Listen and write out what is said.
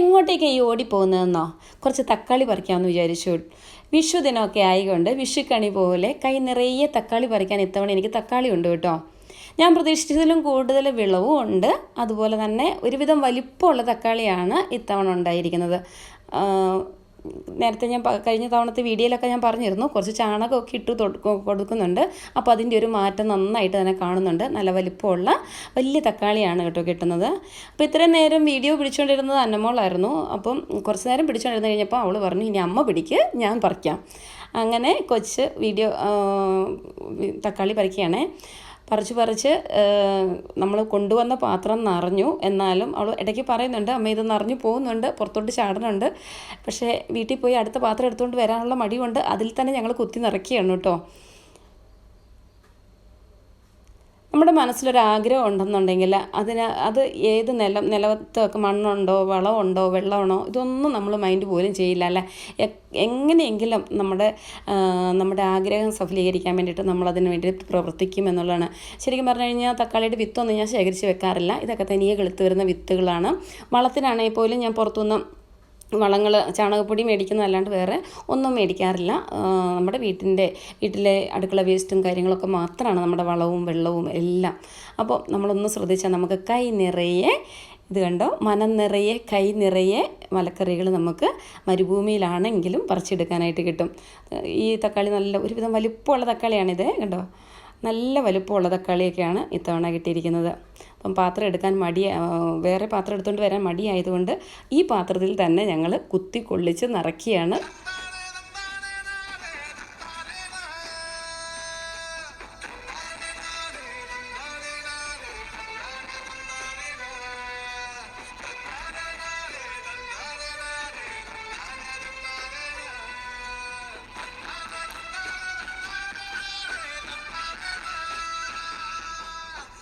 എങ്ങോട്ടേക്ക് ഈ ഓടിപ്പോകുന്നതെന്നോ? കുറച്ച് തക്കാളി പറിക്കാമെന്ന് വിചാരിച്ചു. വിഷു ദിനമൊക്കെ ആയിക്കൊണ്ട് വിഷുക്കണി പോലെ കൈ നിറയെ തക്കാളി പറിക്കാൻ ഇത്തവണ എനിക്ക് തക്കാളി ഉണ്ട് കേട്ടോ. ഞാൻ പ്രതീക്ഷിച്ചതിലും കൂടുതൽ വിളവും ഉണ്ട്. അതുപോലെ തന്നെ ഒരുവിധം വലിപ്പമുള്ള തക്കാളിയാണ് ഇത്തവണ ഉണ്ടായിരിക്കുന്നത്. നേരത്തെ ഞാൻ കഴിഞ്ഞ തവണത്തെ വീഡിയോയിലൊക്കെ ഞാൻ പറഞ്ഞിരുന്നു. കുറച്ച് ചാണകമൊക്കെ ഇട്ട് കൊടുക്കുന്നുണ്ട്. അപ്പോൾ അതിന്റെ ഒരു മാറ്റം നന്നായിട്ട് തന്നെ കാണുന്നുണ്ട്. നല്ല വലിപ്പമുള്ള വലിയ തക്കാളിയാണ് കേട്ടോ കിട്ടുന്നത്. അപ്പോൾ ഇത്രയും നേരം വീഡിയോ പിടിച്ചുകൊണ്ടിരുന്നത് അന്നമോളായിരുന്നു. അപ്പം കുറച്ച് നേരം പിടിച്ചുകൊണ്ടിരുന്ന കഴിഞ്ഞപ്പോൾ അവൾ പറഞ്ഞു ഇനി അമ്മ പിടിക്ക് ഞാൻ പറിക്കാം. അങ്ങനെ കൊച്ച് വീഡിയോ തക്കാളി പറിക്കുകയാണേ. പറിച്ച് പറിച്ച് നമ്മൾ കൊണ്ടുവന്ന പാത്രം നിറഞ്ഞു. എന്നാലും അവൾ ഇടയ്ക്ക് പറയുന്നുണ്ട് അമ്മ ഇത് നിറഞ്ഞു പോകുന്നുണ്ട് പുറത്തോട്ട് ചാടുന്നുണ്ട്. പക്ഷേ വീട്ടിൽ പോയി അടുത്ത പാത്രം എടുത്തുകൊണ്ട് വരാനുള്ള മടിയുണ്ട്. അതിൽ തന്നെ ഞങ്ങൾ കുത്തി നിറയ്ക്കുകയാണ് കേട്ടോ. നമ്മുടെ മനസ്സിലൊരാഗ്രഹം ഉണ്ടെന്നുണ്ടെങ്കിൽ അതിന് അത് ഏത് നിലം നിലത്തൊക്കെ മണ്ണുണ്ടോ വളമുണ്ടോ വെള്ളമാണോ ഇതൊന്നും നമ്മൾ മൈൻഡ് പോലും ചെയ്യില്ല അല്ലേ? എങ്ങനെയെങ്കിലും നമ്മുടെ നമ്മുടെ ആഗ്രഹം സഫലീകരിക്കാൻ വേണ്ടിയിട്ട് നമ്മളതിന് വേണ്ടി പ്രവർത്തിക്കും എന്നുള്ളതാണ്. ശരിക്കും പറഞ്ഞു കഴിഞ്ഞാൽ തക്കാളിയുടെ വിത്തൊന്നും ഞാൻ ശേഖരിച്ച് വെക്കാറില്ല. ഇതൊക്കെ തനിയെ കിളുത്ത് വരുന്ന വിത്തുകളാണ്. വളത്തിനാണെങ്കിൽ പോലും ഞാൻ പുറത്തുനിന്ന് വളങ്ങൾ ചാണകപ്പൊടി മേടിക്കുന്നതല്ലാണ്ട് വേറെ ഒന്നും മേടിക്കാറില്ല. നമ്മുടെ വീട്ടിന്റെ വീട്ടിലെ അടുക്കള വേസ്റ്റും കാര്യങ്ങളൊക്കെ മാത്രമാണ് നമ്മുടെ വളവും വെള്ളവും എല്ലാം. അപ്പോൾ നമ്മളൊന്ന് ശ്രദ്ധിച്ചാൽ നമുക്ക് കൈ നിറയെ ഇത് കണ്ടോ? മനം നിറയെ കൈ നിറയെ മലക്കറികൾ നമുക്ക് മരുഭൂമിയിലാണെങ്കിലും പറിച്ചെടുക്കാനായിട്ട് കിട്ടും. ഈ തക്കാളി നല്ല ഒരുവിധം വലിപ്പമുള്ള തക്കാളിയാണിത് കണ്ടോ? നല്ല വലുപ്പമുള്ള തക്കാളിയൊക്കെയാണ് ഇത്തവണ കിട്ടിയിരിക്കുന്നത്. അപ്പം പാത്രം എടുക്കാൻ മടി വേറെ പാത്രം എടുത്തുകൊണ്ട് വരാൻ മടിയായതുകൊണ്ട് ഈ പാത്രത്തിൽ തന്നെ ഞങ്ങൾ കുത്തി കൊള്ളിച്ച് നിറയ്ക്കുകയാണ്